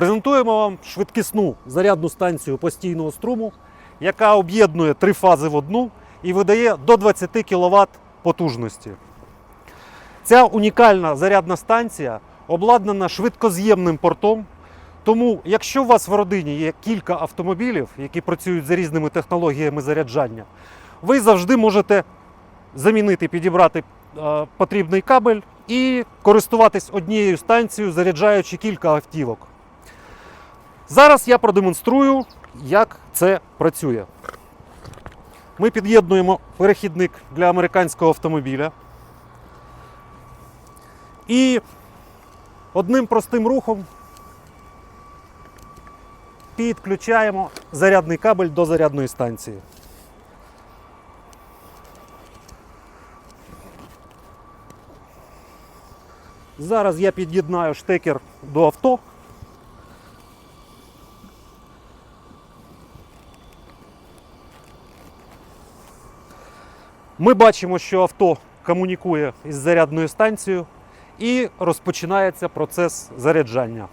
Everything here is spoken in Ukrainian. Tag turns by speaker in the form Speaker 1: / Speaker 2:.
Speaker 1: Презентуємо вам швидкісну зарядну станцію постійного струму, яка об'єднує три фази в одну і видає до 20 кВт потужності. Ця унікальна зарядна станція обладнана швидкоз'ємним портом. Тому, якщо у вас в родині є кілька автомобілів, які працюють за різними технологіями заряджання, ви завжди можете замінити, підібрати е, потрібний кабель і користуватись однією станцією, заряджаючи кілька автівок. Зараз я продемонструю, як це працює. Ми під'єднуємо перехідник для американського автомобіля. І одним простим рухом підключаємо зарядний кабель до зарядної станції. Зараз я під'єднаю штекер до авто. Ми бачимо, що авто комунікує із зарядною станцією і розпочинається процес заряджання.